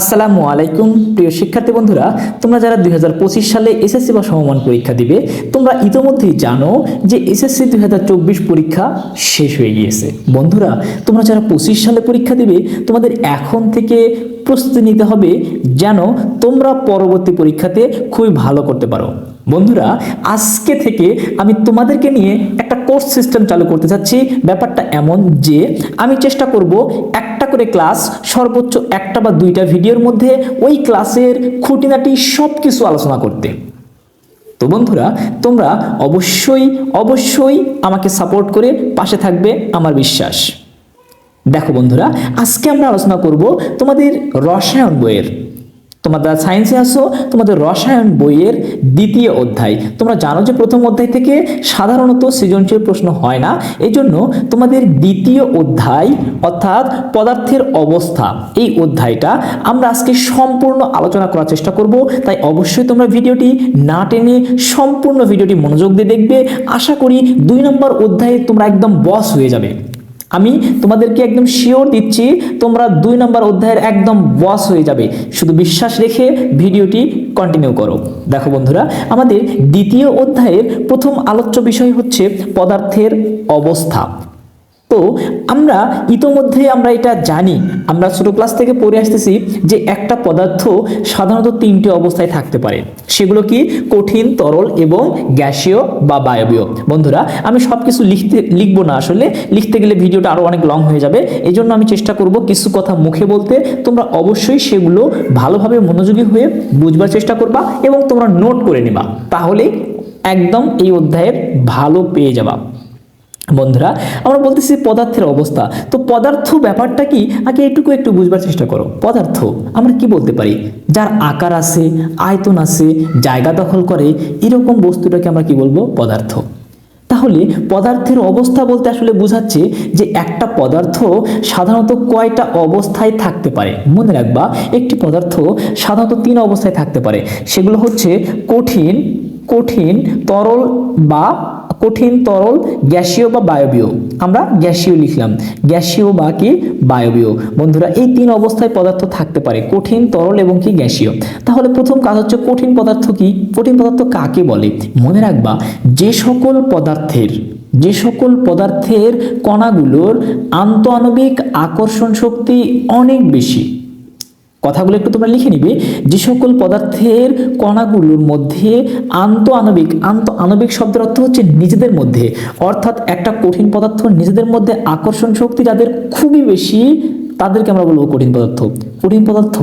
আসসালামু আলাইকুম, প্রিয় শিক্ষার্থী বন্ধুরা, তোমরা যারা দুই হাজার পঁচিশ সালে এসএসসি বা সমমান পরীক্ষা দিবে, তোমরা ইতোমধ্যেই জানো যে এসএসসি দুই হাজার চব্বিশ পরীক্ষা শেষ হয়ে গিয়েছে। বন্ধুরা, তোমরা যারা পঁচিশ সালে পরীক্ষা দিবে, তোমাদের এখন থেকে প্রস্তুতি নিতে হবে যেন তোমরা পরবর্তী পরীক্ষাতে খুবই ভালো করতে পারো। বন্ধুরা, আজকে থেকে আমি তোমাদেরকে নিয়ে একটা কোর্স সিস্টেম চালু করতে চাচ্ছি ব্যাপারটা এমন যে, আমি চেষ্টা করব একটা করে ক্লাস সর্বোচ্চ একটা বা দুইটা ভিডিওর মধ্যে ওই ক্লাসের খুঁটিনাটি সব কিছু আলোচনা করতে। তো বন্ধুরা, তোমরা অবশ্যই অবশ্যই আমাকে সাপোর্ট করে পাশে থাকবে আমার বিশ্বাস। দেখো বন্ধুরা, আজকে আমরা আলোচনা করব তোমাদের রসায়ন বইয়ের। তোমরা সায়েন্সে আসো, তোমাদের রসায়ন বইয়ের দ্বিতীয় অধ্যায়। তোমরা জানো যে প্রথম অধ্যায় থেকে সাধারণত সৃজনশীল প্রশ্ন হয় না। এই জন্য তোমাদের দ্বিতীয় অধ্যায়, অর্থাৎ পদার্থের অবস্থা, এই অধ্যায়টা আমরা আজকে সম্পূর্ণ আলোচনা করার চেষ্টা করব। তাই অবশ্যই তোমরা ভিডিওটি না টেনে সম্পূর্ণ ভিডিওটি মনোযোগ দিয়ে দেখবে। আশা করি দুই নম্বর অধ্যায়ে তোমরা একদম বস হয়ে যাবে। আমি তোমাদেরকে একদম শিওর দিচ্ছি, তোমরা দুই নম্বর অধ্যায়ের একদম বস হয়ে যাবে। শুধু বিশ্বাস রেখে ভিডিওটি কন্টিনিউ করো। দেখো বন্ধুরা, আমাদের দ্বিতীয় অধ্যায়ের প্রথম আলোচ্য বিষয় হচ্ছে পদার্থের অবস্থা। তো আমরা ইতোমধ্যে আমরা এটা জানি। আমরা ছোট ক্লাস থেকে পড়ে আসতেছি যে একটা পদার্থ সাধারণত তিনটি অবস্থায় থাকতে পারে। সেগুলো কি? কঠিন, তরল এবং গ্যাসীয় বা বায়বীয়। বন্ধুরা, আমি সব কিছু লিখতে, লিখব না আসলে। লিখতে গেলে ভিডিওটা আরও অনেক লং হয়ে যাবে। এই জন্য আমি চেষ্টা করব কিছু কথা মুখে বলতে। তোমরা অবশ্যই সেগুলো ভালোভাবে মনোযোগী হয়ে বুঝবার চেষ্টা করবা এবং তোমরা নোট করে নেবা। তাহলে একদম এই অধ্যায়ের ভালো পেয়ে যাবা। বন্ধুরা, আমরা বলতেছি পদার্থের অবস্থা। তো পদার্থ ব্যাপারটা কি? আগে এটুকু একটু বুঝবার চেষ্টা করো। পদার্থ, আমরা কি বলতে পারি? যার আকার আছে, আয়তন আছে, জায়গা দখল করে, এরকম বস্তুটাকে আমরা কি বলব? পদার্থ। তাহলে পদার্থের অবস্থা বলতে আসলে বোঝাচ্ছে যে একটা পদার্থ সাধারণত কয়টা অবস্থায় থাকতে পারে? মনে রাখবা, একটি পদার্থ সাধারণত তিন অবস্থায় থাকতে পারে। সেগুলো হচ্ছে কঠিন কঠিন, তরল বা কঠিন তরল গ্যাসীয় বা বায়বীয়। আমরা গ্যাসীয় লিখলাম। গ্যাসীয় বা কি? বায়বীয়। বন্ধুরা, এই তিন অবস্থায় পদার্থ থাকতে পারে, কঠিন, তরল এবং কি গ্যাসীয়। তাহলে প্রথম কাজ হচ্ছে কঠিন পদার্থ কি? কঠিন পদার্থ কাকে বলে? মনে রাখবা, যে সকল পদার্থের, যে সকল পদার্থের কণাগুলোর আন্তঃআণবিক আকর্ষণ শক্তি অনেক বেশি। কথাগুলো একটু তোমরা লিখে নিবে। যে সকল পদার্থের কণাগুলোর মধ্যে আন্ত আণবিক আন্ত আণবিক শব্দের অর্থ হচ্ছে নিজেদের মধ্যে। অর্থাৎ একটা কঠিন পদার্থ নিজেদের মধ্যে আকর্ষণ শক্তি যাদের খুবই বেশি তাদেরকে আমরা বলব কঠিন পদার্থ। কঠিন পদার্থ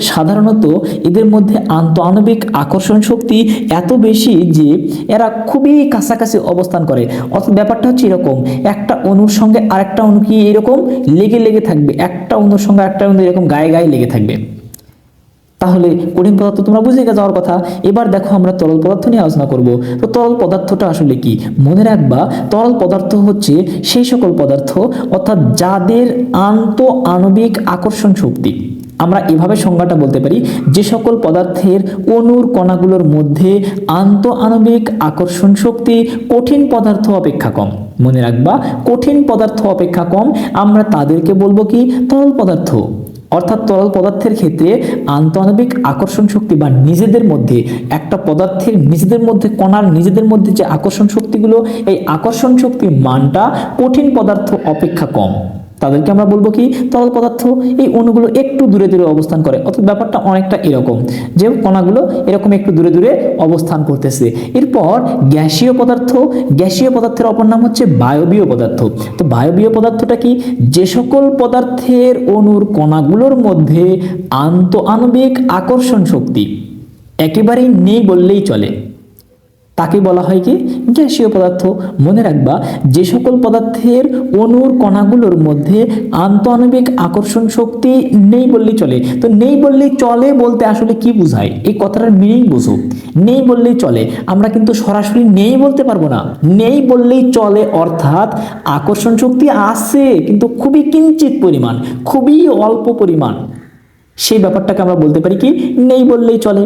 সাধারণত এদের মধ্যে আন্ত আণবিক আকর্ষণ শক্তি এত বেশি যে এরা খুবই কাছাকাছি অবস্থান করে। অর্থাৎ ব্যাপারটা হচ্ছে এরকম, একটা অণুর সঙ্গে আরেকটা অণু কি এরকম লেগে লেগে থাকবে, একটা অণুর সঙ্গে আরেকটা অণু এরকম গায়ে গায়ে লেগে থাকবে। তাহলে কঠিন পদার্থ তোমরা বুঝে যাওয়ার কথা। এবার দেখো আমরা তরল পদার্থ নিয়ে আলোচনা করব। তো তরল পদার্থটা আসলে কি? মনে রাখবা, তরল পদার্থ হচ্ছে সেই সকল পদার্থ, অর্থাৎ যাদের আন্ত আণবিক আকর্ষণ শক্তি। আমরা এভাবে সংজ্ঞাটা বলতে পারি, যে সকল পদার্থের অণুর কণাগুলোর মধ্যে আন্ত আণবিক আকর্ষণ শক্তি কঠিন পদার্থ অপেক্ষা কম। মনে রাখবা, কঠিন পদার্থ অপেক্ষা কম, আমরা তাদেরকে বলব কি? তরল পদার্থ। অর্থাৎ তরল পদার্থের ক্ষেত্রে আন্তঃআণবিক আকর্ষণ শক্তি বা নিজেদের মধ্যে, একটা পদার্থের নিজেদের মধ্যে কণার নিজেদের মধ্যে যে আকর্ষণ শক্তিগুলো, এই আকর্ষণ শক্তির মানটা কঠিন পদার্থ অপেক্ষা কম। তাদেরকে আমরা বলব কি, তরল পদার্থ এই অণুগুলো একটু দূরে দূরে অবস্থান করে। অর্থাৎ ব্যাপারটা অনেকটা এরকম। যে কণাগুলো এরকম একটু দূরে দূরে অবস্থান করতেছে। এরপর গ্যাসীয় পদার্থ, গ্যাসীয় পদার্থের অপর নাম হচ্ছে বায়বীয় পদার্থ। তো বায়বীয় পদার্থটা কি? যে সকল পদার্থের অণুর কণাগুলোর মধ্যে আন্তঃআণবিক আকর্ষণ শক্তি একেবারেই নেই বললেই চলে। তাকে বলা হয় কি? গ্যাসীয় পদার্থ। মনে রাখবা, যে সকল পদার্থের অণুর কণাগুলোর মধ্যে আন্তঃআণবিক আকর্ষণ শক্তি নেই বললেই চলে। তো নেই বললেই চলে বলতে আসলে কি বোঝায়? এই কথাটার মিনিং বোঝো। নেই বললেই চলে। আমরা কিন্তু সরাসরি নেই বলতে পারব না। নেই বললেই চলে অর্থাৎ আকর্ষণ শক্তি আছে, কিন্তু খুবই কিঞ্চিত পরিমাণ, খুবই অল্প পরিমাণ। সেই ব্যাপারটাকে আমরা বলতে পারি কি, নেই বললেই চলে।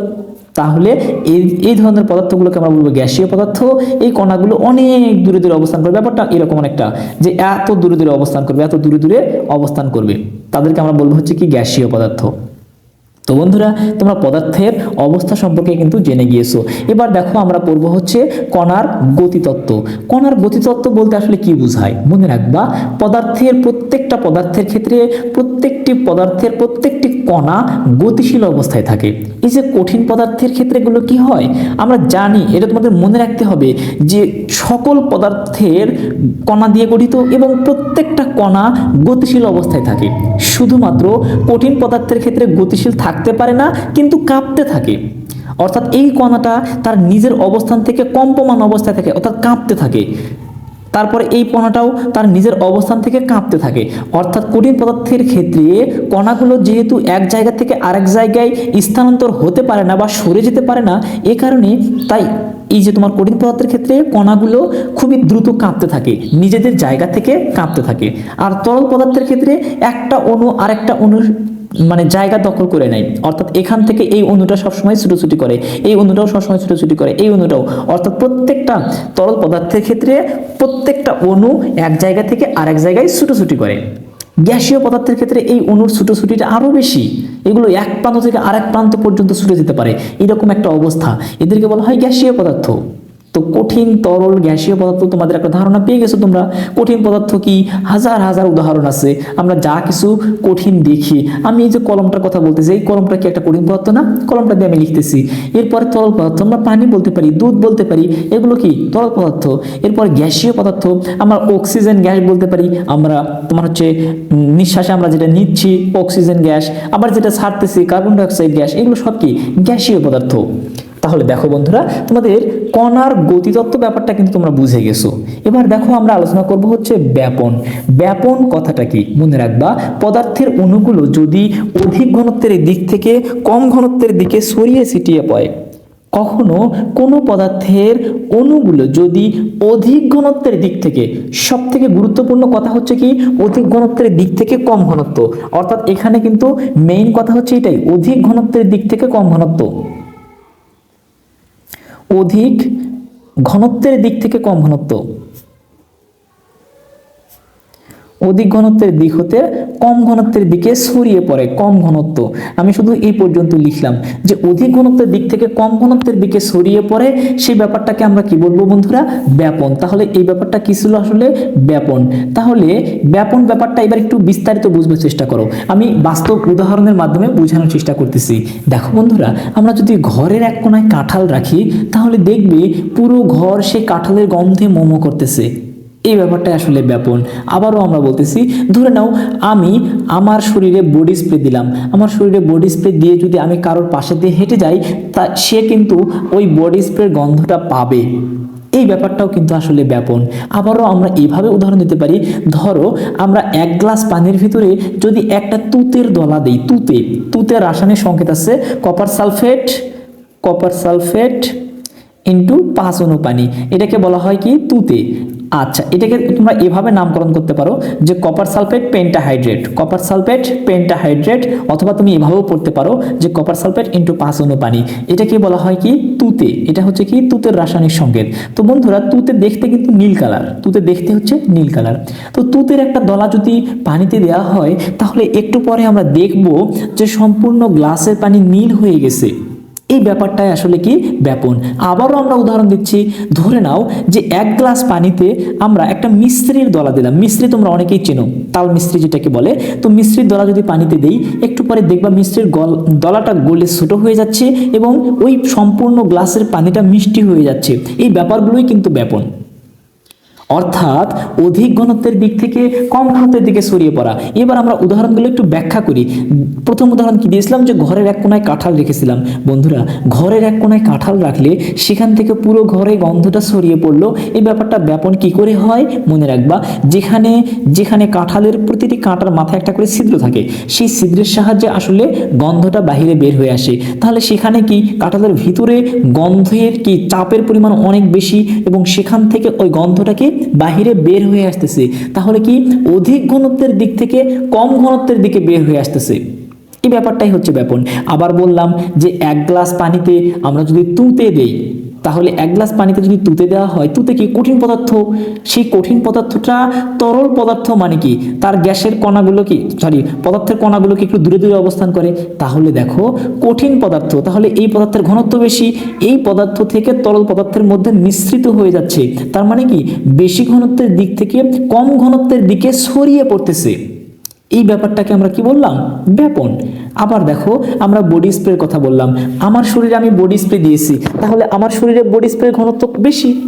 তাহলে এই এই ধরনের পদার্থগুলোকে আমরা বলব গ্যাসীয় পদার্থ। এই কণাগুলো অনেক দূরে দূরে অবস্থান করবে। ব্যাপারটা এরকম অনেকটা যে এত দূরে দূরে অবস্থান করবে, এত দূরে দূরে অবস্থান করবে। তাদেরকে আমরা বলব হচ্ছে কি গ্যাসীয় পদার্থ। তো বন্ধুরা, তোমরা পদার্থের অবস্থা সম্পর্কে কিন্তু জেনে গিয়েছো। এবার দেখো আমরা পড়ব হচ্ছে কণার গতিতত্ত্ব। কণার গতিতত্ত্ব বলতে আসলে কি বোঝায়? মনে রাখবা, পদার্থের প্রত্যেকটা পদার্থের ক্ষেত্রে প্রত্যেকটি পদার্থের প্রত্যেকটি কণা গতিশীল অবস্থায় থাকে। এই যে কঠিন পদার্থের ক্ষেত্রে এগুলো কি হয়? আমরা জানি, এটা তোমাদের মনে রাখতে হবে যে সকল পদার্থের কণা দিয়ে গঠিত এবং প্রত্যেকটা কণা গতিশীল অবস্থায় থাকে। শুধুমাত্র কঠিন পদার্থের ক্ষেত্রে গতিশীল থাকতে পারে না, কিন্তু কাঁপতে থাকে। অর্থাৎ এই কণাটা তার নিজের অবস্থান থেকে কম্পমান অবস্থায় থাকে, অর্থাৎ কাঁপতে থাকে। তারপরে এই কণাটাও তার নিজের অবস্থান থেকে কাঁপতে থাকে। অর্থাৎ কঠিন পদার্থের ক্ষেত্রে কণাগুলো যেহেতু এক জায়গা থেকে আরেক জায়গায় স্থানান্তর হতে পারে না বা সরে যেতে পারে না, এ কারণে তাই এই যে তোমার কঠিন পদার্থের ক্ষেত্রে কণাগুলো খুবই দ্রুত কাঁপতে থাকে, নিজেদের জায়গা থেকে কাঁপতে থাকে। আর তরল পদার্থের ক্ষেত্রে একটা অণু আরেকটা অণু মানে জায়গা দখল করে নেয়। অর্থাৎ এখান থেকে এই অণুটা সবসময় ছুটোছুটি করে, এই অণুটাও সবসময় ছুটোছুটি করে, এই অণুটাও। অর্থাৎ প্রত্যেকটা তরল পদার্থের ক্ষেত্রে প্রত্যেকটা অণু এক জায়গা থেকে আরেক জায়গায় ছুটোছুটি করে। গ্যাসীয় পদার্থের ক্ষেত্রে এই অণুর ছুটোছুটিটা আরও বেশি। এগুলো এক প্রান্ত থেকে আরেক প্রান্ত পর্যন্ত ছুটে যেতে পারে। এরকম একটা অবস্থা। এদেরকে বলা হয় গ্যাসীয় পদার্থ। তো কঠিন তরল গ্যাসীয় পদার্থ তোমাদের একটা ধারণা পেয়ে গেছো তোমরা। কঠিন পদার্থ কি? হাজার হাজার উদাহরণ আছে। আমরা যা কিছু কঠিন দেখি। আমি এই যে কলমটার কথা বলতেছি, এই কলমটা কি একটা কঠিন পদার্থ না? কলমটা দিয়ে আমি লিখতেছি। এরপরে তরল পদার্থ, আমরা পানি বলতে পারি, দুধ বলতে পারি, এগুলো কি? তরল পদার্থ। এরপর গ্যাসীয় পদার্থ, আমরা অক্সিজেন গ্যাস বলতে পারি, আমরা তোমার হচ্ছে নিঃশ্বাসে আমরা যেটা নিচ্ছি, অক্সিজেন গ্যাস, আবার যেটা ছাড়তেছি, কার্বন ডাইঅক্সাইড গ্যাস, এগুলো সব কি? গ্যাসীয় পদার্থ। তাহলে দেখো বন্ধুরা, তোমাদের কণার গতিতত্ত্ব ব্যাপারটা কিন্তু তোমরা বুঝে গেছো। এবার দেখো আমরা আলোচনা করব হচ্ছে ব্যাপন। ব্যাপন কথাটা কি? মনে রাখবা, পদার্থের অণুগুলো যদি অধিক ঘনত্বের দিক থেকে কম ঘনত্বের দিকে সরিয়ে ছিটিয়ে পড়ে, কখনো কোনো পদার্থের অণুগুলো যদি অধিক ঘনত্বের দিক থেকে সব থেকে গুরুত্বপূর্ণ কথা হচ্ছে কি? অধিক ঘনত্বের দিক থেকে কম ঘনত্ব। অর্থাৎ এখানে কিন্তু মেইন কথা হচ্ছে এটাই, অধিক ঘনত্বের দিক থেকে কম ঘনত্ব। অধিক ঘনত্বের দিক থেকে কম ঘনত্ব। অধিক ঘনত্বের দিক হতে কম ঘনত্বের দিকে ছড়িয়ে পড়ে, কম ঘনত্ব। আমি শুধু এই পর্যন্ত লিখলাম যে অধিক ঘনত্বের দিক থেকে কম ঘনত্বের দিকে ছড়িয়ে পড়ে, সেই ব্যাপারটাকে আমরা কি বলব বন্ধুরা? ব্যাপন। তাহলে এই ব্যাপারটা কি ছিল আসলে? ব্যাপন। তাহলে ব্যাপন ব্যাপারটা এবার একটু বিস্তারিত বুঝবার চেষ্টা করো। আমি বাস্তব উদাহরণের মাধ্যমে বোঝানোর চেষ্টা করতেছি। দেখো বন্ধুরা, আমরা যদি ঘরের এক কোনায় কাঁঠাল রাখি, তাহলে দেখবে পুরো ঘর সে কাঁঠালের গন্ধে মোমো করতেছে। এই ব্যাপারটা আসলে ব্যাপন। আবারও আমরা বলতেছি, ধরে নাও আমি আমার শরীরে বডি স্প্রে দিলাম। আমার শরীরে বডি স্প্রে দিয়ে যদি আমি কারোর পাশে দিয়ে হেঁটে যাই, তা সে কিন্তু ওই বডি স্প্রের গন্ধটা পাবে। এই ব্যাপারটাও কিন্তু আসলে ব্যাপন। আবারও আমরা এইভাবে উদাহরণ দিতে পারি, ধরো আমরা এক গ্লাস পানির ভিতরে যদি একটা তুতের দলা দিই, তুতে তুতের রাসায়নিক সংকেত আছে copper sulphate copper sulphate into পাঁচ অনু পানি। এটাকে বলা হয় কি? তুতে। আচ্ছা এটাকে তোমরা এভাবে নামকরণ করতে পারো যে copper sulphate pentahydrate copper sulphate pentahydrate অথবা তুমি এভাবেও পড়তে পারো যে কপার সালফেট ইন্টু পাঁচ অনু পানি। এটাকে বলা হয় কি? তুতে। এটা হচ্ছে কি? তুতের রাসায়নিক সংকেত। তো বন্ধুরা, তুতে দেখতে কিন্তু নীল কালার। তুতে দেখতে হচ্ছে নীল কালার। তো তুতের একটা দলা যদি পানিতে দেওয়া হয়, তাহলে একটু পরে আমরা দেখব যে সম্পূর্ণ গ্লাসের পানি নীল হয়ে গেছে। এই ব্যাপারটাই আসলে কি ব্যাপন। আবারও আমরা উদাহরণ দিচ্ছি, ধরে নাও যে এক গ্লাস পানিতে আমরা একটা মিস্ত্রির দলা দিলাম। মিস্ত্রি তোমরা অনেকেই চেনো। তাল মিস্ত্রি যেটাকে বলে। তো মিস্ত্রির দলা যদি পানিতে দেই, একটু পরে দেখবা মিস্ত্রির গল দলাটা গলে ছোটো হয়ে যাচ্ছে এবং ওই সম্পূর্ণ গ্লাসের পানিটা মিষ্টি হয়ে যাচ্ছে। এই ব্যাপারগুলোই কিন্তু ব্যাপন। অর্থাৎ অধিক ঘনত্বের দিক থেকে কম ঘনত্বের দিকে ছড়িয়ে পড়া। এবার আমরা উদাহরণগুলো একটু ব্যাখ্যা করি। প্রথম উদাহরণ কি দিয়েছিলাম? যে ঘরের এক কোনায় কাঁঠাল রেখেছিলাম। বন্ধুরা, ঘরের এক কোনায় কাঁঠাল রাখলে সেখান থেকে পুরো ঘরে গন্ধটা ছড়িয়ে পড়ল। এই ব্যাপারটা ব্যাপন কি করে হয়? মনে রাখবা, যেখানে যেখানে কাঁঠালের প্রতিটি কাঁটার মাথায় একটা করে ছিদ্র থাকে, সেই ছিদ্রের সাহায্যে আসলে গন্ধটা বাহিরে বের হয়ে আসে। তাহলে সেখানে কি কাঁঠালের ভিতরে গন্ধের কি চাপের পরিমাণ অনেক বেশি এবং সেখান থেকে ওই গন্ধটাকে বাহিরে বের হয়ে আসতেছে, তাহলে কি অধিক ঘনত্বের দিক থেকে কম ঘনত্বের দিকে বের হয়ে আসতেছে? এই ব্যাপারটাই হচ্ছে ব্যাপন। আবার বললাম যে এক গ্লাস পানিতে আমরা যদি তুঁতে দেই তাহলে এক গ্লাস পানিতে যদি তুতে দেওয়া হয়, তুতে কি কঠিন পদার্থ? সেই কঠিন পদার্থটা তরল পদার্থ মানে কি? তার গ্যাসের কণাগুলো কি? সরি পদার্থের কণাগুলো কি একটু দূরে দূরে অবস্থান করে। তাহলে দেখো, কঠিন পদার্থ। তাহলে এই পদার্থের ঘনত্ব বেশি। এই পদার্থ থেকে তরল পদার্থের মধ্যে মিশ্রিত হয়ে যাচ্ছে। তার মানে কি? বেশি ঘনত্বের দিক থেকে কম ঘনত্বের দিকে ছড়িয়ে পড়তেছে। এই ব্যাপারটাকে আমরা কি বললাম? ব্যাপন। আবার দেখো, আমরা বডি স্প্রের কথা বললাম। আমার শরীরে আমি বডি স্প্রে দিয়েছি, তাহলে আমার শরীরে বডি স্প্রের ঘনত্ব বেশি।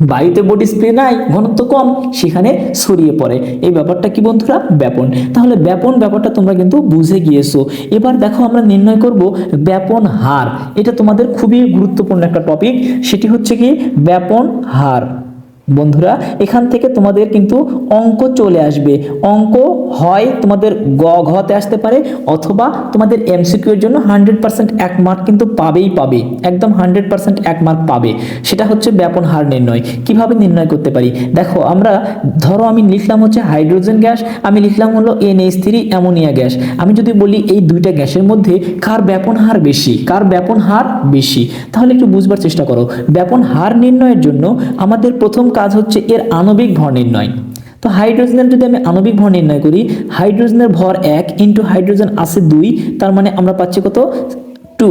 বায়ুতে বডি স্প্রে নাই, ঘনত্ব কম, সেখানে ছড়িয়ে পড়ে। এই ব্যাপারটা কি বন্ধুরা? ব্যাপন। তাহলে ব্যাপন ব্যাপারটা তোমরা কিন্তু বুঝে গিয়েছো। এবার দেখো আমরা নির্ণয় করব ব্যাপন হার। এটা তোমাদের খুবই গুরুত্বপূর্ণ একটা টপিক সেটি হচ্ছে কি ব্যাপন হার। বন্ধুরা, এখান থেকে তোমাদের কিন্তু অঙ্ক চলে আসবে। অঙ্ক হয় তোমাদের গ ঘতে আসতে পারে, অথবা তোমাদের এমসিকিউ এর জন্য হান্ড্রেড পার্সেন্ট এক মার্ক কিন্তু পাবেই পাবে। একদম হান্ড্রেড পার্সেন্ট এক মার্ক পাবে। সেটা হচ্ছে ব্যাপন হার নির্ণয়। কীভাবে নির্ণয় করতে পারি? দেখো, আমরা, ধরো আমি লিখলাম হচ্ছে হাইড্রোজেন গ্যাস, আমি লিখলাম হলো এনএইচ থ্রি অ্যামোনিয়া গ্যাস। আমি যদি বলি এই দুইটা গ্যাসের মধ্যে কার ব্যাপন হার বেশি, কার ব্যাপন হার বেশি, তাহলে একটু বুঝবার চেষ্টা করো। ব্যাপন হার নির্ণয়ের জন্য আমাদের প্রথম কাজ হচ্ছে এর আণবিক ভর নির্ণয়। তো হাইড্রোজেনের যদি আমি আণবিক ভর নির্ণয় করি, হাইড্রোজেনের ভর এক ইন্টু হাইড্রোজেন আছে দুই, তার মানে আমরা পাচ্ছি কত? টু।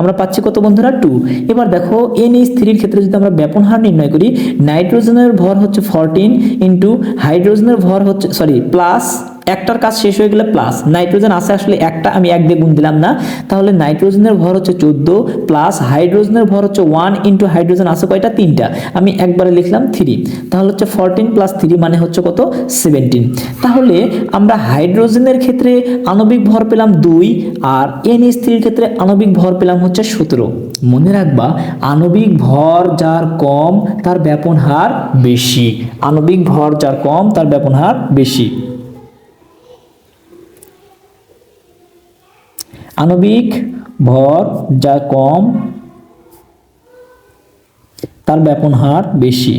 আমরা পাচ্ছি কত বন্ধুরা? টু। এবার দেখো, এন এইচ থ্রির ক্ষেত্রে যদি আমরা ব্যাপন হার নির্ণয় করি, নাইট্রোজেনের ভর হচ্ছে ফরটিন ইন্টু হাইড্রোজেনের ভর হচ্ছে সরি প্লাস একটার কাজ শেষ হয়ে গেলে প্লাস নাইট্রোজেন আছে আসলে একটা, আমি এক দিয়ে গুণ দিলাম না। তাহলে নাইট্রোজেনের ভর হচ্ছে চোদ্দ প্লাস হাইড্রোজেনের ভর হচ্ছে ওয়ান ইন্টু হাইড্রোজেন আছে কয়টা? তিনটা। আমি একবারে লিখলাম থ্রি তাহলে হচ্ছে ফোরটিন প্লাস থ্রি মানে হচ্ছে কত? সেভেন্টিন তাহলে আমরা হাইড্রোজেনের ক্ষেত্রে আণবিক ভর পেলাম দুই আর এনএস থ্রির ক্ষেত্রে আণবিক ভর পেলাম হচ্ছে সতেরো। মনে রাখবা, আণবিক ভর যার কম, তার ব্যাপন হার বেশি। আণবিক ভর যার কম, তার ব্যাপন হার বেশি। আণবিক ভর যা কম, তার ব্যাপন হার বেশি।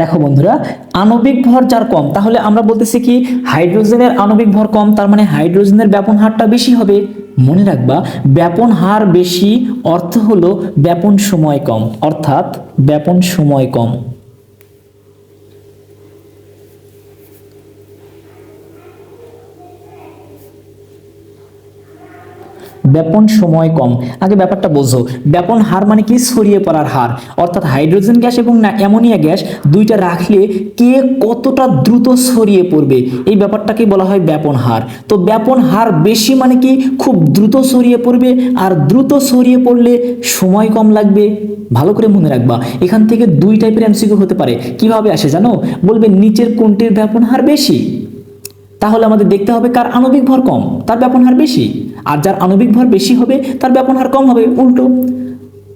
দেখো বন্ধুরা, আণবিক ভর যার কম, তাহলে আমরা বলতেছি কি, হাইড্রোজেনের আণবিক ভর কম, তার মানে হাইড্রোজেনের ব্যাপন হারটা বেশি হবে। মনে রাখবা, ব্যাপন হার বেশি অর্থ হলো ব্যাপন সময় কম, অর্থাৎ ব্যাপন সময় কম। ব্যাপন সময় কম। আগে ব্যাপারটা বোঝো। ব্যাপন হার মানে কি? ছড়িয়ে পড়ার হার। অর্থাৎ হাইড্রোজেন গ্যাস এবং না অ্যামোনিয়া গ্যাস দুইটা রাখলে কে কতটা দ্রুত ছড়িয়ে পড়বে? এই ব্যাপারটাকে বলা হয় ব্যাপন হার। তো ব্যাপন হার বেশি মানে কি? খুব দ্রুত ছড়িয়ে পড়বে আর দ্রুত ছড়িয়ে পড়লে সময় কম লাগবে। ভালো করে মনে রাখবা। এখান থেকে দুই টাইপের এমসিকিউ হতে পারে। কীভাবে আসে জানো? বলবে নিচের কোনটির ব্যাপন হার বেশি? তাহলে আমাদের দেখতে হবে কার আণবিক ভর কম, তার ব্যাপন হার বেশি। আর যার আণবিক ভর বেশি হবে, তার ব্যাপন হার কম হবে, উল্টো।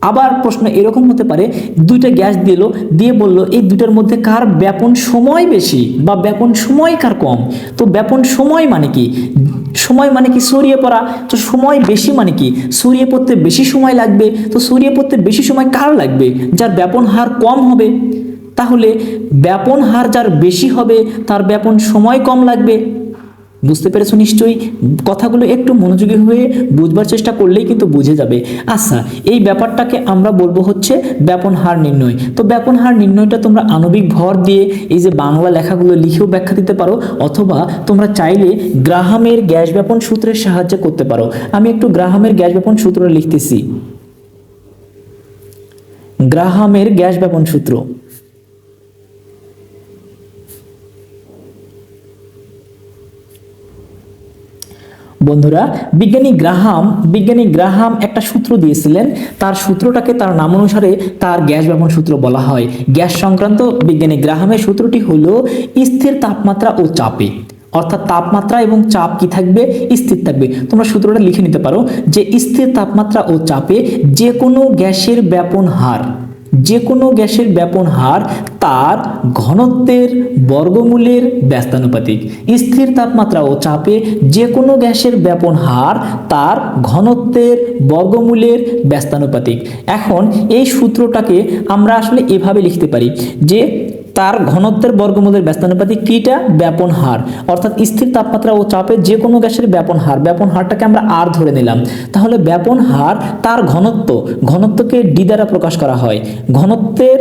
আবার প্রশ্ন এরকম হতে পারে, দুইটা গ্যাস দিল, দিয়ে বলল, এই দুটার মধ্যে কার ব্যাপন সময় বেশি বা ব্যাপন সময় কার কম? তো ব্যাপন সময় মানে কি? সময় মানে কি ছড়িয়ে পড়া তো সময় বেশি মানে কি? ছড়িয়ে পড়তে বেশি সময় লাগবে, তো ছড়িয়ে পড়তে বেশি সময় কার লাগবে? যার ব্যাপন হার কম হবে। তাহলে ব্যাপন হার যার বেশি হবে, তার ব্যাপন সময় কম লাগবে। বুঝতে পেরেছ নিশ্চয়ই? কথাগুলো একটু মনোযোগী হয়ে বুঝবার চেষ্টা করলেই কিন্তু বুঝে যাবে। আচ্ছা এই ব্যাপারটাকে আমরা বলব হচ্ছে ব্যাপন হার নির্ণয়। তো ব্যাপন হার নির্ণয়টা তোমরা আণবিক ভর দিয়ে এই যে বাংলা লেখাগুলো লিখেও ব্যাখ্যা দিতে পারো, অথবা তোমরা চাইলে গ্রাহামের গ্যাস ব্যাপন সূত্রের সাহায্যে করতে পারো। আমি একটু গ্রাহামের গ্যাস ব্যাপন সূত্র লিখতেছি। গ্রাহামের গ্যাস ব্যাপন সূত্র। বন্ধুরা, বিজ্ঞানী গ্রাহাম বিজ্ঞানী গ্রাহাম একটা সূত্র দিয়েছিলেন। তার সূত্রটাকে তার নাম অনুসারে তার গ্যাস ব্যবহার সূত্র বলা হয়। গ্যাস সংক্রান্ত বিজ্ঞানী গ্রাহামের সূত্রটি হলো, স্থির তাপমাত্রা ও চাপে। অর্থাৎ তাপমাত্রা এবং চাপ কি থাকবে? স্থির থাকবে। তোমরা সূত্রটা লিখে নিতে পারো যে, স্থির তাপমাত্রা ও চাপে যে কোনো গ্যাসের ব্যাপন হার যে কোনো গ্যাসের ব্যাপন হার তার ঘনত্বের বর্গমূলের ব্যস্তানুপাতিক। স্থির তাপমাত্রা ও চাপে যে কোনো গ্যাসের ব্যাপন হার তার ঘনত্বের বর্গমূলের ব্যস্তানুপাতিক। এখন এই সূত্রটাকে আমরা আসলে এভাবে লিখতে পারি যে তার ঘনত্বের বর্গমূলের ব্যস্তানুপাতিক কিটা ব্যাপন হার। অর্থাৎ স্থির তাপমাত্রা ও চাপে যে কোনো গ্যাসের ব্যাপন হার। ব্যাপন হারটাকে আমরা আর ধরে নিলাম। তাহলে ব্যাপন হার তার ঘনত্ব, ঘনত্বকে ডি দ্বারা প্রকাশ করা হয়। ঘনত্বের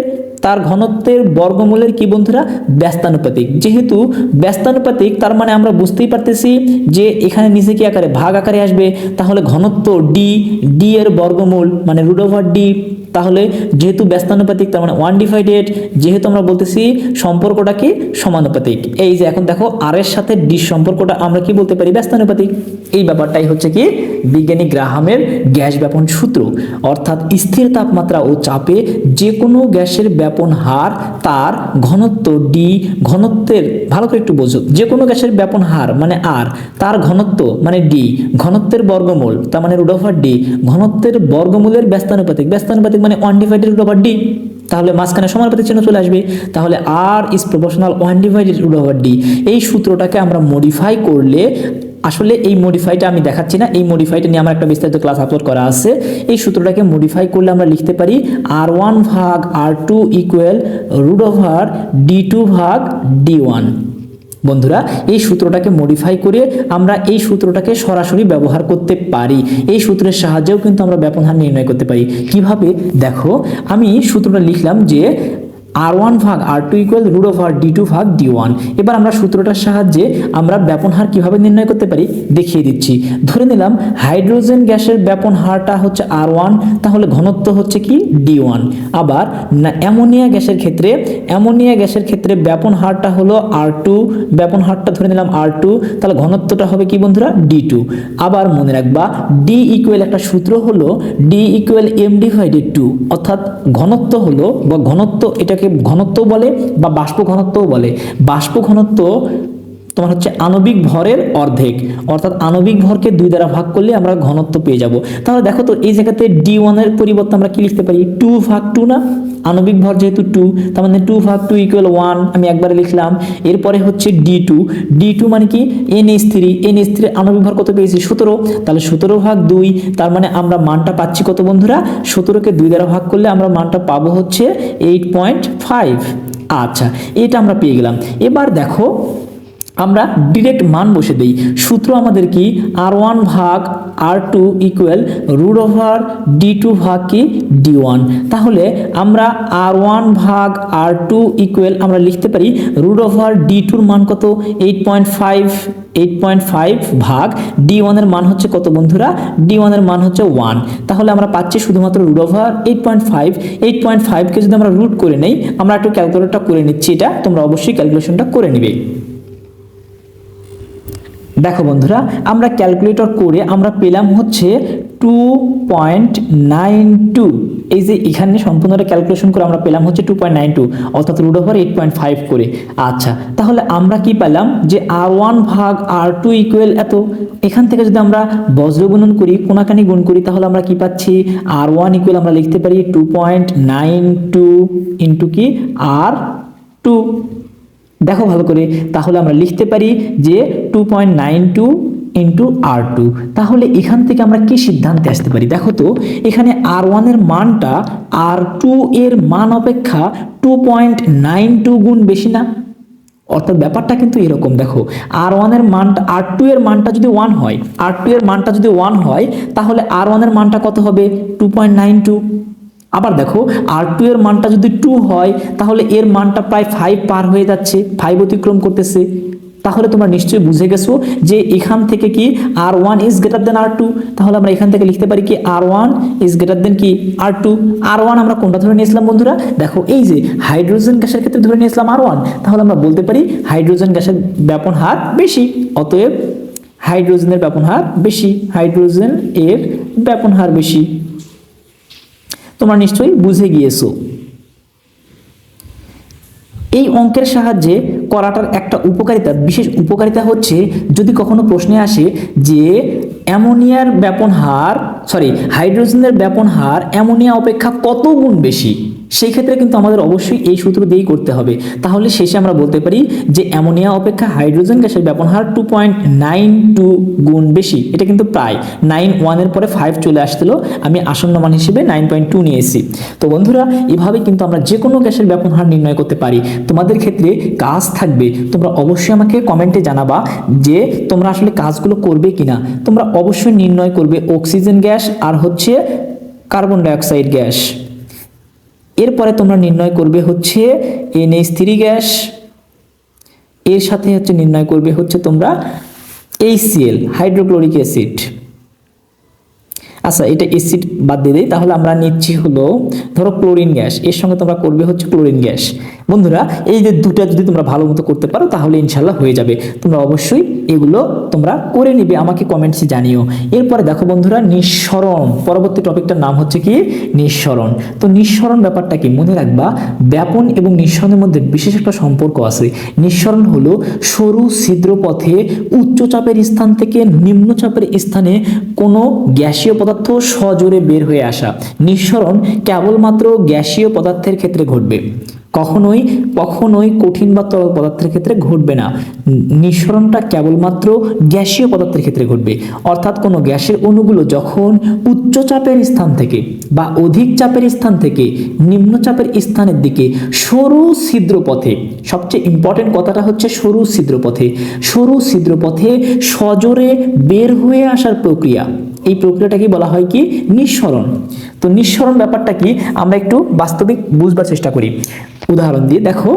তার ঘনত্বের বর্গমূলের কি বন্ধুরা? ব্যস্তানুপাতিক। যেহেতু ব্যস্তানুপাতিক, তার মানে আমরা বুঝতেই পারতেছি যে এখানে নিচে কি আকারে ভাগ আকারে আসবে? তাহলে ঘনত্ব ডি ডি এর বর্গমূল মানে রুট ওভার ডি তাহলে যেহেতু ব্যস্তানুপাতিক, তার মানে ওয়ান ডিভাইডেড যেহেতু আমরা বলতেছি সম্পর্কটা কি সমানুপাতিক। এই যে এখন দেখো আর এর সাথে ডি সম্পর্কটা আমরা কি বলতে পারি? ব্যস্তানুপাতিক। এই ব্যাপারটাই হচ্ছে কি? বিজ্ঞানী গ্রাহামের গ্যাস ব্যাপন সূত্র। অর্থাৎ স্থির তাপমাত্রা ও চাপে যে কোনো গ্যাসের ব্যাপন হার, তার ঘনত্ব ডি ঘনত্বের, ভালো করে একটু বোঝো, যে কোনো গ্যাসের ব্যাপন হার মানে আর তার ঘনত্ব মানে ডি ঘনত্বের বর্গমূল, তার মানে রুড ওভার ডি ঘনত্বের বর্গমূলের ব্যস্তানুপাতিক ব্যস্তানুপাতিক মানে one divided root over D তাহলে মাঝখানে সমানুপাতিক চিহ্ন চলে আসবে, তাহলে R is proportional one divided root over D এই সূত্রটাকে আমরা মডিফাই করলে আসলে এই মডিফাইটা আমি দেখাচ্ছি না। এই মডিফাইটা নিয়ে আমার একটা বিস্তারিত ক্লাস আপলোড করা আছে। এই সূত্রটাকে মডিফাই করলে আমরা লিখতে পারি আর ওয়ান ভাগ R two equal root over D two ভাগ ডি ওয়ান বন্ধুরা, এই সূত্রটাকে মডিফাই করে আমরা এই সূত্রটাকে সরাসরি ব্যবহার করতে পারি। এই সূত্রের সাহায্যেও কিন্তু আমরা হার নির্ণয় করতে পারি। কীভাবে? দেখো, আমি সূত্রটা লিখলাম যে আর ওয়ান ভাগ R two equal root over D two ভাগ ডি ওয়ান এবার আমরা সূত্রটার সাহায্যে আমরা ব্যাপন হার কীভাবে নির্ণয় করতে পারি দেখিয়ে দিচ্ছি। ধরে নিলাম হাইড্রোজেন গ্যাসের ব্যাপন হারটা হচ্ছে আর ওয়ান তাহলে ঘনত্ব হচ্ছে কি ডি ওয়ান আবার না, অ্যামোনিয়া গ্যাসের ক্ষেত্রে, অ্যামোনিয়া গ্যাসের ক্ষেত্রে ব্যাপন হারটা হলো আর টু ব্যাপন হারটা ধরে নিলাম আর টু তাহলে ঘনত্বটা হবে কি বন্ধুরা ডি টু আবার মনে রাখবা ডি ইকুয়াল একটা সূত্র হলো D equal M divided to অর্থাৎ ঘনত্ব হলো বা ঘনত্ব এটাকে ঘনত্ব বলে বা বাষ্প ঘনত্বও বলে। বাষ্প ঘনত্ব তোমার হচ্ছে আণবিক ভরের অর্ধেক। অর্থাৎ আণবিক ভরকে দুই দ্বারা ভাগ করলে আমরা ঘনত্ব পেয়ে যাব। তাহলে দেখো তো, এই জায়গাতে ডি ওয়ানের পরিবর্তে আমরা কি লিখতে পারি? টু ভাগ টু না? আণবিক ভর যেহেতু টু তার মানে টু ভাগ টু ইকুয়াল ওয়ান আমি একবারে লিখলাম। এরপরে হচ্ছে ডি টু ডি টু মানে কি? N S three N S three আণবিক ভর কত পেয়েছি? সতেরো। তাহলে সতেরো ভাগ দুই, তার মানে আমরা মানটা পাচ্ছি কত বন্ধুরা? সতেরোকে দুই দ্বারা ভাগ করলে আমরা মানটা পাবো হচ্ছে এইট পয়েন্ট ফাইভ আচ্ছা এটা আমরা পেয়ে গেলাম। এবার দেখো আমরা ডিরেক্ট মান বসে দিই। সূত্র আমাদের কি? আর ওয়ান ভাগ R two equal root over D two ভাগ কি? ডি ওয়ান তাহলে আমরা আর ওয়ান ভাগ আর টু ইকুয়াল আমরা লিখতে পারি রুট ওভার ডি টুর মান কত? Eight point five eight point five ভাগ ডি ওয়ানের মান হচ্ছে কত বন্ধুরা? ডি ওয়ানের মান হচ্ছে ওয়ান তাহলে আমরা পাচ্ছি শুধুমাত্র root over eight point five eight point ফাইভকে যদি আমরা রুট করে নেই, আমরা একটু ক্যালকুলেটরটা করে নিচ্ছি এটা। তোমরা অবশ্যই ক্যালকুলেশনটা করে নিবে। দেখো বন্ধুরা, আমরা ক্যালকুলেটর করে আমরা পেলাম হচ্ছে টু পয়েন্ট নাইন টু এই যে এখানে সম্পূর্ণটা ক্যালকুলেশন করে আমরা পেলাম হচ্ছে টু পয়েন্ট নাইন টু অর্থাৎ root over eight point five করে। আচ্ছা তাহলে আমরা কি পেলাম যে আর ওয়ান ভাগ আর টু ইকুয়াল এত? এখান থেকে যদি আমরা বজ্র গুণন করি, কোনাকানি গুণ করি, তাহলে আমরা কি পাচ্ছি? আর ওয়ান ইকুয়াল আমরা লিখতে পারি two point nine two into কি? আর টু দেখো ভালো করে, তাহলে আমরা লিখতে পারি যে two point nine two into R two তাহলে এখান থেকে আমরা কি সিদ্ধান্তে আসতে পারি? দেখো তো, এখানে আর ওয়ানের মানটা আর টু এর মান অপেক্ষা টু পয়েন্ট নাইন টু গুণ বেশি না? অর্থাৎ ব্যাপারটা কিন্তু এরকম, দেখো। আর ওয়ানের মানটা আর টু এর মানটা যদি ওয়ান হয় আর টু এর মানটা যদি ওয়ান হয়, তাহলে আর ওয়ানের মানটা কত হবে? টু পয়েন্ট নাইন টু আবার দেখো আর টু এর মানটা যদি টু হয়, তাহলে এর মানটা প্রায় ফাইভ পার হয়ে যাচ্ছে ফাইভ অতিক্রম করতেছে। তাহলে তোমরা নিশ্চয়ই বুঝে গেছো যে এখান থেকে কি R one is greater than R two তাহলে আমরা এখান থেকে লিখতে পারি কি R one is greater than কি আর টু আর ওয়ান আমরা কোনটা ধরে নিয়েছিলাম বন্ধুরা? দেখো, এই যে হাইড্রোজেন গ্যাসের ক্ষেত্রে ধরে নিয়েছিলাম আর ওয়ান তাহলে আমরা বলতে পারি হাইড্রোজেন গ্যাসের ব্যাপন হার বেশি, অতএব হাইড্রোজেনের ব্যাপন হার বেশি হাইড্রোজেন এর ব্যাপন হার বেশি। তোমরা নিশ্চয়ই বুঝে গিয়েছো। এই অঙ্কের সাহায্যে করাটার একটা উপকারিতা, বিশেষ উপকারিতা হচ্ছে যদি কখনো প্রশ্নে আসে যে অ্যামোনিয়ার ব্যাপন হার সরি হাইড্রোজেনের ব্যাপন হার অ্যামোনিয়া অপেক্ষা কত গুণ বেশি? সেই ক্ষেত্রে কিন্তু আমাদের অবশ্যই এই সূত্র দিয়েই করতে হবে। তাহলে শেষে আমরা বলতে পারি যে অ্যামোনিয়া অপেক্ষা হাইড্রোজেন গ্যাসের ব্যাপন হার টু পয়েন্ট নাইন টু গুণ বেশি। এটা কিন্তু প্রায়। নাইন ওয়ানের পরে ফাইভ চলে আসছিল। আমি আসন্ন মান হিসেবে নাইন পয়েন্ট টু নিয়ে এসেছি তো বন্ধুরা, এভাবে কিন্তু আমরা যে কোনো গ্যাসের ব্যাপন হার নির্ণয় করতে পারি। তোমাদের ক্ষেত্রে কাজ থাকবে। তোমরা অবশ্যই আমাকে কমেন্টে জানাবা যে তোমরা আসলে কাজগুলো করবে কিনা। তোমরা অবশ্যই নির্ণয় করবে অক্সিজেন গ্যাস আর হচ্ছে কার্বন ডাইঅক্সাইড গ্যাস। এরপরে তোমরা নির্ণয় করবে হচ্ছে এন এইচ থ্রি গ্যাস, এর সাথে হচ্ছে নির্ণয় করবে হচ্ছে তোমরা H C L hydrochloric acid আচ্ছা এটা অ্যাসিড বাদ দিয়ে দিই, তাহলে আমরা নিচ্ছি হলো, ধরো ক্লোরিন গ্যাস এর সঙ্গে তোমরা করবে হচ্ছে ক্লোরিন গ্যাস বন্ধুরা, এই যে দুটা যদি তোমরা ভালো মতো করতে পারো, তাহলে ইনশাল্লাহ হয়ে যাবে। তোমরা অবশ্যই এগুলো তোমরা করে নিবে, আমাকে কমেন্টসে জানিও। এরপরে দেখো বন্ধুরা, নিঃসরণ। পরবর্তী টপিকটার নাম হচ্ছে কি? নিঃসরণ। তো নিঃসরণ ব্যাপারটা কি? মনে রাখবা, ব্যাপন এবং নিঃসরণের মধ্যে বিশেষ একটা সম্পর্ক আছে। নিঃসরণ হলো সরু ছিদ্র পথে উচ্চ চাপের স্থান থেকে নিম্ন চাপের স্থানে কোনো গ্যাসীয় পদার্থ সজোরে বের হয়ে আসা। নিঃসরণ কেবলমাত্র গ্যাসীয় পদার্থের ক্ষেত্রে ঘটবে। কখনোই কখনোই কঠিন বা তরল পদার্থের ক্ষেত্রে ঘটবে না। নিঃসরণটা কেবলমাত্র গ্যাসীয় পদার্থের ক্ষেত্রে ঘটবে। অর্থাৎ কোনো গ্যাসের অণুগুলো যখন উচ্চ চাপের স্থান থেকে বা অধিক চাপের স্থান থেকে নিম্ন চাপের স্থানের দিকে সরু ছিদ্র পথে সবচেয়ে ইম্পর্টেন্ট কথাটা হচ্ছে সরু ছিদ্র পথে সরু ছিদ্র পথে সজোরে বের হয়ে আসার প্রক্রিয়া। এই প্রক্রিয়াটাকে বলা হয় কি? নিঃসরণ। তো নিঃসরণ ব্যাপারটা কি? আমরা একটু বাস্তবিক বুঝবার চেষ্টা করি। উদাহরণ দিয়ে, দেখো,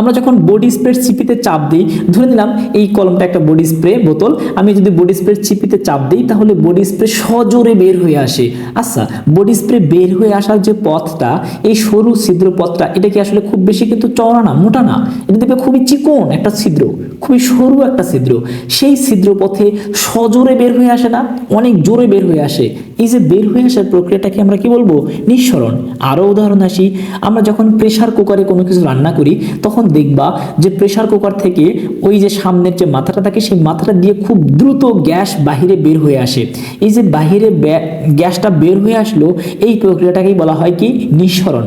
আমরা যখন বডি স্প্রে চিপিতে চাপ দিই, ধরে নিলাম এই কলমটা একটা বডি স্প্রে বোতল, আমি যদি বডি স্প্রে চিপিতে চাপ দিই, তাহলে বডি স্প্রে সজোরে বের হয়ে আসে। আচ্ছা বডি স্প্রে বের হয়ে আসার যে পথটা, এই সরু ছিদ্র পথটা, এটা কি আসলে খুব বেশি কিন্তু চওড়া না, মোটা না? এটা দেখবে খুবই চিকন একটা ছিদ্র। খুবই সরু একটা ছিদ্র। সেই ছিদ্র পথে সজোরে বের হয়ে আসে না, অনেক জোরে বের হয়ে আসে। এই যে বের হয়ে আসার প্রক্রিয়াটাকে আমরা কি বলব? নিঃসরণ। আরও উদাহরণ আসি, আমরা যখন প্রেসার কুকারে কোনো কিছু রান্না করি, তখন দেখবা যে প্রেসার কুকার থেকে ওই যে সামনের যে মাথাটা থাকে, সেই মাথাটা দিয়ে খুব দ্রুত গ্যাস বাহিরে বের হয়ে আসে। এই যে বাহিরে গ্যাসটা বের হয়ে আসলো, এই প্রক্রিয়াটাকেই বলা হয় কি? নিঃসরণ।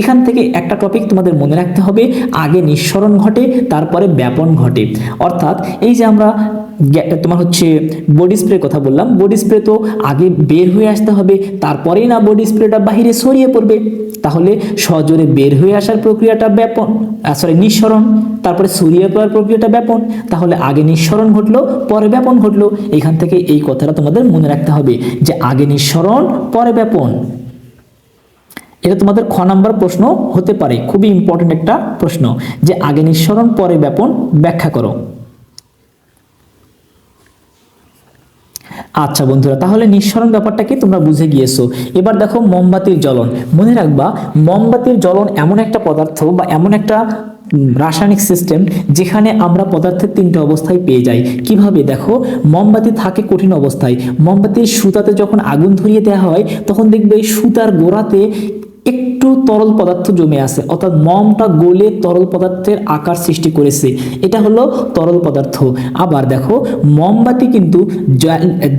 এখান থেকে একটা টপিক তোমাদের মনে রাখতে হবে, আগে নিঃসরণ ঘটে, তারপরে ব্যাপন ঘটে। অর্থাৎ এই যে আমরা তোমার হচ্ছে বডি স্প্রে কথা বললাম বডি স্প্রে তো আগে বের হয়ে আসতে হবে, তারপরেই না বডি স্প্রেটা বাহিরে ছড়িয়ে পড়বে। তাহলে সজোরে বের হয়ে আসার প্রক্রিয়াটা ব্যাপন সরি নিঃসরণ, তারপরে ছড়িয়ে পড়ার প্রক্রিয়াটা ব্যাপন। তাহলে আগে নিঃসরণ ঘটলো, পরে ব্যাপন ঘটলো। এখান থেকে এই কথাটা তোমাদের মনে রাখতে হবে যে আগে নিঃসরণ, পরে ব্যাপন। এটা তোমাদের খ নাম্বার প্রশ্ন হতে পারে। খুবই ইম্পর্টেন্ট একটা প্রশ্ন যে আগে নিঃসরণ, পরে ব্যাপন ব্যাখ্যা করো। আচ্ছা বন্ধুরা, তাহলে নিঃসরণ ব্যাপারটা কি তোমরা বুঝে গিয়েছো? এবার দেখো মোমবাতির জ্বলন। মনে রাখবা, মোমবাতির জ্বলন এমন একটা পদার্থ বা এমন একটা রাসায়নিক সিস্টেম যেখানে আমরা পদার্থের তিনটা অবস্থায় পেয়ে যাই। কীভাবে? দেখো, মোমবাতি থাকে কঠিন অবস্থায়। মোমবাতির সুতাতে যখন আগুন ধরিয়ে দেওয়া হয়, তখন দেখবে সুতার গোড়াতে একটু তরল পদার্থ জমে আছে, অর্থাৎ মমটা গলে তরল পদার্থের আকার সৃষ্টি করেছে। এটা হলো তরল পদার্থ। আবার দেখো, মোমবাতি কিন্তু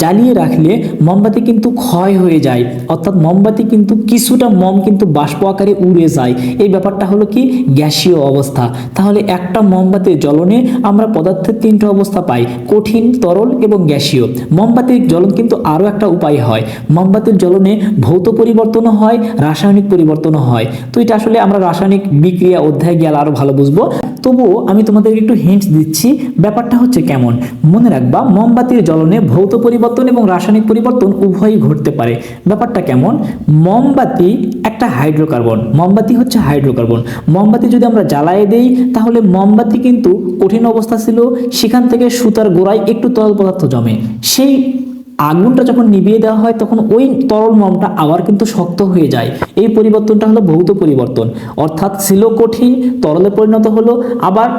জ্বালিয়ে রাখলে মোমবাতি কিন্তু ক্ষয় হয়ে যায়, অর্থাৎ মোমবাতি কিন্তু কিছুটা মম কিন্তু বাষ্প আকারে উড়ে যায়। এই ব্যাপারটা হলো কি? গ্যাসীয় অবস্থা। তাহলে একটা মোমবাতির জ্বলনে আমরা পদার্থের তিনটা অবস্থা পাই, কঠিন, তরল এবং গ্যাসীয়। মোমবাতির জ্বলন কিন্তু আরও একটা উপায় হয়। মোমবাতির জ্বলনে ভৌত পরিবর্তনও হয়, রাসায়নিক পরিবর্তনও হয়। তো এটা আসলে আমরা রাসায়নিক বিক্রিয়া অধ্যায় গেলে আরও ভালো বুঝব। তবুও আমি তোমাদের একটু হিন্টস দিচ্ছি, ব্যাপারটা হচ্ছে কেমন? মনে রাখবা, মোমবাতির জ্বলনে ভৌত পরিবর্তন এবং রাসায়নিক পরিবর্তন উভয়ই ঘটতে পারে। ব্যাপারটা কেমন? মোমবাতি একটা হাইড্রোকার্বন, মোমবাতি হচ্ছে হাইড্রোকার্বন। মোমবাতি যদি আমরা জ্বালায় দেই, তাহলে মোমবাতি কিন্তু কঠিন অবস্থা ছিল, সেখান থেকে সুতার গোড়ায় একটু তরল পদার্থ জমে। সেই আগুনটা যখন নিভিয়ে দেওয়া হয়, তখন ওই তরল মমটা আবার কিন্তু শক্ত হয়ে যায়। এই পরিবর্তনটা হলো ভৌত পরিবর্তন। অর্থাৎ ছিল কঠিন, তরলে পরিণত হলো, আবার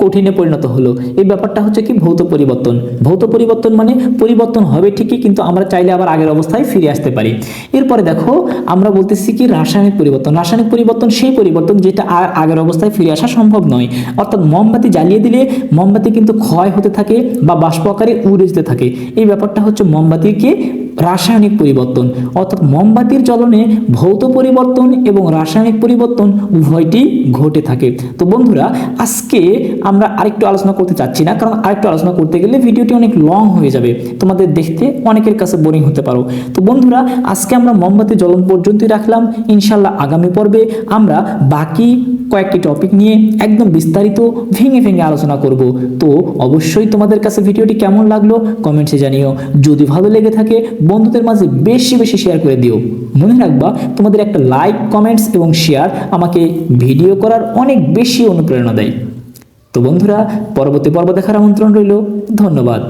কঠিনে পরিণত হলো। এই ব্যাপারটা হচ্ছে কি ভৌত পরিবর্তন। ভৌত পরিবর্তন মানে পরিবর্তন হবে ঠিকই, কিন্তু আমরা চাইলে আবার আগের অবস্থায় ফিরে আসতে পারি। এরপরে দেখো, আমরা বলতেছি কি রাসায়নিক পরিবর্তন। রাসায়নিক পরিবর্তন সেই পরিবর্তন যেটা আর আগের অবস্থায় ফিরে আসা সম্ভব নয়। অর্থাৎ মোমবাতি জ্বালিয়ে দিলে মোমবাতি কিন্তু ক্ষয় হতে থাকে বা বাষ্প আকারে উড়ে যেতে থাকে। এই ব্যাপারটা হচ্ছে মোমবাতিকে রাসায়নিক পরিবর্তন। অর্থাৎ মোমবাতির জ্বলনে ভৌত পরিবর্তন এবং রাসায়নিক পরিবর্তন উভয়টি ঘটে থাকে। তো বন্ধুরা আজকে আমরা আরেকটু আলোচনা করতে চাচ্ছি না, কারণ আরেকটু আলোচনা করতে গেলে ভিডিওটি অনেক লং হয়ে যাবে। তোমাদের দেখতে অনেকের কাছে বোরিং হতে পারো। তো বন্ধুরা, আজকে আমরা মোমবাতি জ্বলন পর্যন্তই রাখলাম। ইনশাল্লাহ আগামী পর্বে আমরা বাকি কয়েকটি টপিক নিয়ে একদম বিস্তারিত ভেঙে ভেঙে আলোচনা করব। তো অবশ্যই তোমাদের কাছে ভিডিওটি কেমন লাগল কমেন্টসে জানিও। যদি ভালো লেগে থাকে, বন্ধুদের মাঝে বেশি বেশি শেয়ার করে দিও। মনে রাখবা, তোমাদের একটা লাইক কমেন্টস এবং শেয়ার আমাকে ভিডিও করার অনেক বেশি অনুপ্রেরণা দেয়। তো বন্ধুরা পরবর্তী পর্ব দেখার আমন্ত্রণ রইল। ধন্যবাদ।